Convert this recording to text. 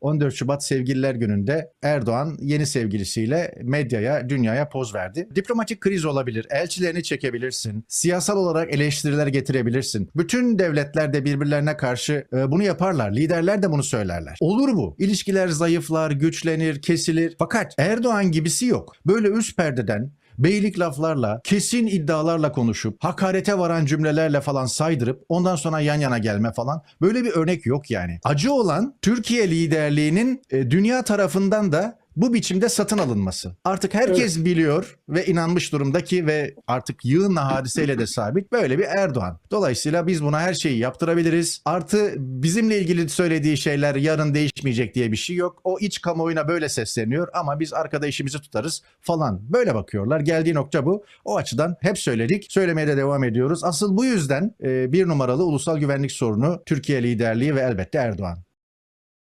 14 Şubat Sevgililer Günü'nde Erdoğan yeni sevgilisiyle medyaya, dünyaya poz verdi. Diplomatik kriz olabilir, elçilerini çekebilirsin, siyasal olarak eleştiriler getirebilirsin. Bütün devletler de birbirlerine karşı e, bunu yaparlar. Liderler de bunu söylerler. Olur bu. İlişkiler zayıflar, güçlenir, kesilir. Fakat Erdoğan gibisi yok. Böyle üst perdeden beylik laflarla, kesin iddialarla konuşup, hakarete varan cümlelerle falan saydırıp ondan sonra yan yana gelme falan böyle bir örnek yok yani. Acı olan Türkiye liderliğinin e, dünya tarafından da bu biçimde satın alınması. Artık herkes biliyor ve inanmış durumdaki ve artık yığınla hadiseyle de sabit böyle bir Erdoğan. Dolayısıyla biz buna her şeyi yaptırabiliriz. Artı bizimle ilgili söylediği şeyler yarın değişmeyecek diye bir şey yok. O iç kamuoyuna böyle sesleniyor ama biz arkada işimizi tutarız falan. Böyle bakıyorlar. Geldiği nokta bu. O açıdan hep söyledik. Söylemeye de devam ediyoruz. Asıl bu yüzden e, bir numaralı ulusal güvenlik sorunu Türkiye liderliği ve elbette Erdoğan.